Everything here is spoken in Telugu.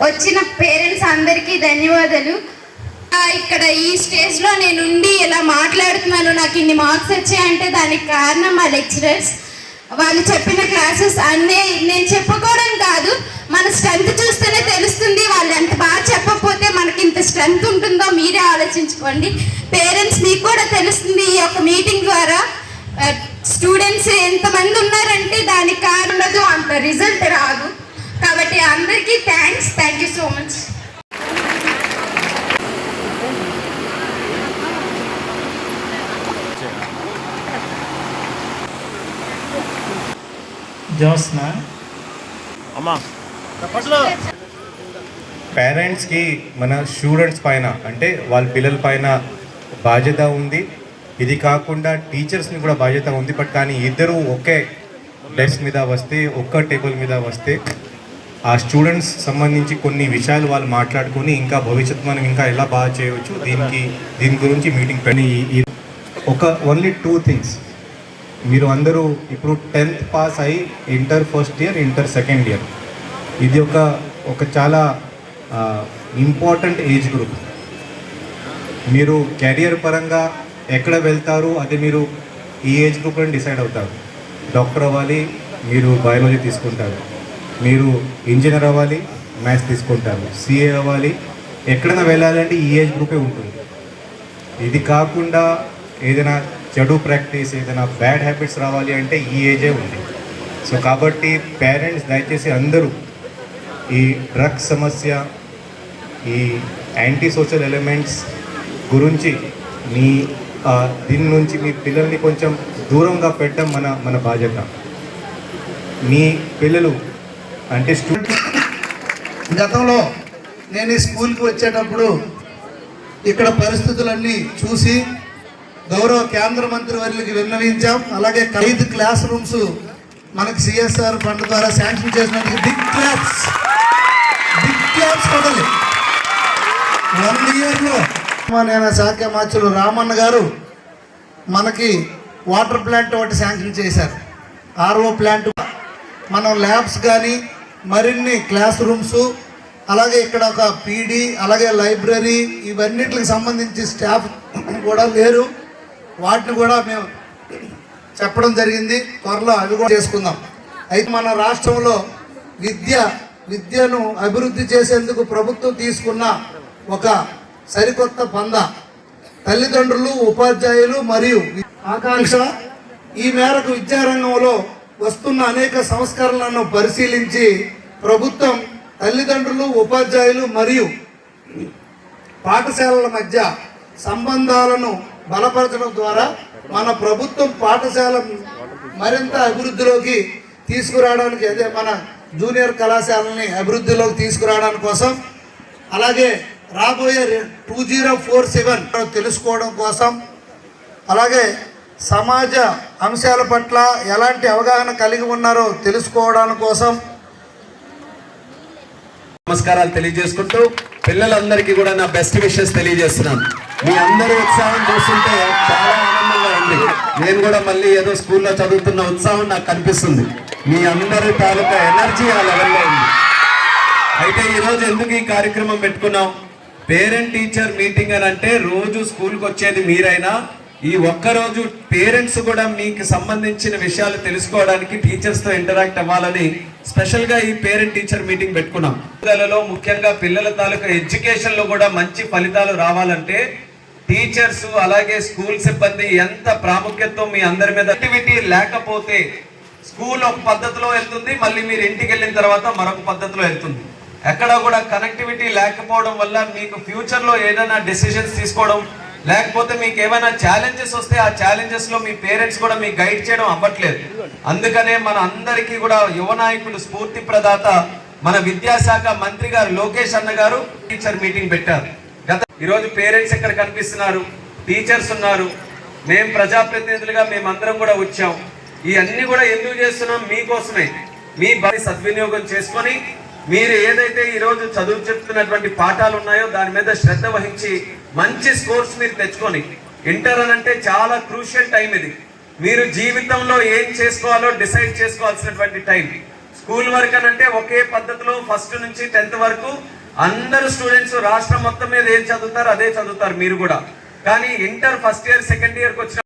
వచ్చిన పేరెంట్స్ అందరికీ ధన్యవాదాలు. ఇక్కడ ఈ స్టేజ్లో నేను ఉండి ఇలా మాట్లాడుతున్నాను. నాకు ఇన్ని మార్క్స్ వచ్చాయంటే దానికి కారణం మా లెక్చరర్స్. వాళ్ళు చెప్పిన క్లాసెస్ అన్నీ నేను చెప్పుకోవడం కాదు మన స్ట్రెంత్ చూస్తేనే తెలుస్తుంది. వాళ్ళు ఎంత బాగా చెప్పకపోతే మనకి ఇంత స్ట్రెంత్ ఉంటుందో మీరే ఆలోచించుకోండి. పేరెంట్స్ మీకు కూడా తెలుస్తుంది ఈ యొక్క మీటింగ్ ద్వారా. స్టూడెంట్స్ ఎంతమంది ఉన్నారంటే దానికి కారణం అంత రిజల్ట్ రాదు. Thank you so much Jyotsna అమ్మా. పేరెంట్స్కి మన స్టూడెంట్స్ పైన అంటే వాళ్ళ పిల్లల పైన బాధ్యత ఉంది. ఇది కాకుండా టీచర్స్ని కూడా బాధ్యత ఉంది. బట్ కానీ ఇద్దరు ఒకే డెస్క్ మీద వస్తే ఒక్క టేబుల్ మీద వస్తే ఆ స్టూడెంట్స్ సంబంధించి కొన్ని విషయాలు వాళ్ళు మాట్లాడుకొని ఇంకా భవిష్యత్తు మనం ఇంకా ఎలా బాగా చేయవచ్చు దీనికి దీని గురించి మీటింగ్ పెట్టి ఒక ఓన్లీ టూ థింగ్స్ మీరు అందరూ ఇప్పుడు టెన్త్ పాస్ అయ్యి inter first year inter second year ఇది ఒక ఒక చాలా ఇంపార్టెంట్ ఏజ్ గ్రూప్ మీరు కెరియర్ పరంగా ఎక్కడ వెళ్తారు అది మీరు ఈ ఏజ్ గ్రూప్లో డిసైడ్ అవుతారు. డాక్టర్ అవ్వాలి మీరు బయాలజీ తీసుకుంటారు. మీరు ఇంజనీర్ అవ్వాలి మ్యాథ్స్ తీసుకుంటారు. సిఏ అవ్వాలి. ఎక్కడైనా వెళ్ళాలంటే ఈ ఏజ్ గ్రూపే ఉంటుంది. ఇది కాకుండా ఏదైనా చెడు ప్రాక్టీస్ ఏదైనా బ్యాడ్ హ్యాబిట్స్ రావాలి అంటే ఈ ఏజే ఉంది. సో కాబట్టి పేరెంట్స్ దయచేసి అందరూ ఈ డ్రగ్స్ సమస్య ఈ యాంటీ సోషల్ ఎలిమెంట్స్ గురించి మీ ఆ, దీని నుంచి మీ పిల్లల్ని కొంచెం దూరంగా పెట్టడం మన మన బాధ్యత. మీ పిల్లలు అంటే స్టూడెంట్ గతంలో నేను ఈ స్కూల్కి వచ్చేటప్పుడు ఇక్కడ పరిస్థితులన్నీ చూసి గౌరవ కేంద్ర మంత్రి వారికి విన్నవించాం. అలాగే ఐదు క్లాస్ రూమ్స్ మనకి సిఎస్ఆర్ ఫండ్ ద్వారా శాంక్షన్ చేసినందుకు big claps. Big claps Kodali one ఇయర్లో నేను శాఖ మార్చులు రామన్న గారు మనకి వాటర్ ప్లాంట్ ఒకటి శాంక్షన్ చేశారు. RO plant. మనం ల్యాబ్స్ కానీ మరిన్ని క్లాస్ రూమ్స్ అలాగే ఇక్కడ ఒక పీడీ అలాగే లైబ్రరీ ఇవన్నిటికి సంబంధించి స్టాఫ్ కూడా లేరు. వాటిని కూడా మేము చెప్పడం జరిగింది. త్వరలో అవి కూడా చేసుకుందాం. అయితే మన రాష్ట్రంలో విద్య విద్యను అభివృద్ధి చేసేందుకు ప్రభుత్వం తీసుకున్న ఒక సరికొత్త పంద తల్లిదండ్రులు ఉపాధ్యాయులు మరియు ఆకాంక్ష ఈ మేరకు విద్యారంగంలో వస్తున్న అనేక సంస్కరణలను పరిశీలించి ప్రభుత్వం తల్లిదండ్రులు ఉపాధ్యాయులు మరియు పాఠశాలల మధ్య సంబంధాలను బలపరచడం ద్వారా మన ప్రభుత్వం పాఠశాల మరింత అభివృద్ధిలోకి తీసుకురావడానికి అదే మన జూనియర్ కళాశాలని అభివృద్ధిలోకి తీసుకురావడానికి కోసం అలాగే రాబోయే టూ జీరో ఫోర్ సెవెన్ తెలుసుకోవడం కోసం అలాగే సమాజ అంశాల పట్ల ఎలాంటి అవగాహన కలిగి ఉన్నారో తెలుసుకోవడానికి కోసం నమస్కారాలు తెలియజేసుకుంటూ పిల్లలందరికీ కూడా నా బెస్ట్ విషెస్ తెలియజేస్తున్నాను. మీ అందరి ఉత్సాహం చూస్తుంటే చాలా ఆనందంగా ఉంది. నేను కూడా మళ్ళీ ఏదో స్కూల్లో చదువుతున్న ఉత్సాహం నాకు కనిపిస్తుంది. మీ అందరి తాలూకా ఎనర్జీ ఆ లెవెల్లో ఉంది. అయితే ఈరోజు ఎందుకు ఈ కార్యక్రమం పెట్టుకున్నాం? పేరెంట్ టీచర్ మీటింగ్ అని అంటే రోజు స్కూల్కి వచ్చేది మీరైనా ఈ ఒక్కరోజు పేరెంట్స్ కూడా మీకు సంబంధించిన విషయాలు తెలుసుకోవడానికి టీచర్స్తో ఇంటరాక్ట్ అవ్వాలని స్పెషల్గా ఈ పేరెంట్ టీచర్ మీటింగ్ పెట్టుకున్నాం. పిల్లలలో ముఖ్యంగా పిల్లల తాలూకా ఎడ్యుకేషన్లో కూడా మంచి ఫలితాలు రావాలంటే టీచర్స్ అలాగే స్కూల్ సిబ్బంది ఎంత ప్రాముఖ్యత మీ అందరి మీద యాక్టివిటీ లేకపోతే స్కూల్ ఒక పద్ధతిలో వెళ్తుంది మళ్ళీ మీరు ఇంటికి వెళ్ళిన తర్వాత మరొక పద్ధతిలో వెళ్తుంది. ఎక్కడ కూడా కనెక్టివిటీ లేకపోవడం వల్ల మీకు ఫ్యూచర్లో ఏదైనా డెసిషన్స్ తీసుకోవడం లేకపోతే మీకు ఏమైనా ఛాలెంజెస్ వస్తే ఆ ఛాలెంజెస్లో మీ పేరెంట్స్ కూడా మీకు గైడ్ చేయడం అవ్వట్లేదు. అందుకనే మన అందరికీ కూడా యువ నాయకులు స్ఫూర్తి ప్రదాత మన విద్యాశాఖ మంత్రి గారు లోకేష్ అన్న గారు టీచర్ మీటింగ్ పెట్టారు. గత ఈరోజు పేరెంట్స్ ఇక్కడ కనిపిస్తున్నారు? టీచర్స్ ఉన్నారు. మేము ప్రజాప్రతినిధులుగా మేమందరం కూడా వచ్చాం. ఈ అన్ని కూడా ఎందుకు చేస్తున్నాం? మీకోసమే. మీ బలి సద్వినియోగం చేసుకొని మీరు ఏదైతే ఈరోజు చదువు చెప్తున్నటువంటి పాఠాలు ఉన్నాయో దాని మీద శ్రద్ధ వహించి మంచి స్కోర్స్ మీరు తెచ్చుకొని ఇంటర్ అని అంటే చాలా క్రూషియల్ టైం ఇది. మీరు జీవితంలో ఏం చేసుకోవాలో డిసైడ్ చేసుకోవాల్సినటువంటి టైం స్కూల్ వర్క్ అని అంటే ఒకే పద్ధతిలో ఫస్ట్ నుంచి టెన్త్ వరకు అందరు స్టూడెంట్స్ రాష్ట్రం మొత్తం మీద ఏం చదువుతారు అదే చదువుతారు మీరు కూడా. కానీ ఇంటర్ ఫస్ట్ ఇయర్ సెకండ్ ఇయర్కి వచ్చిన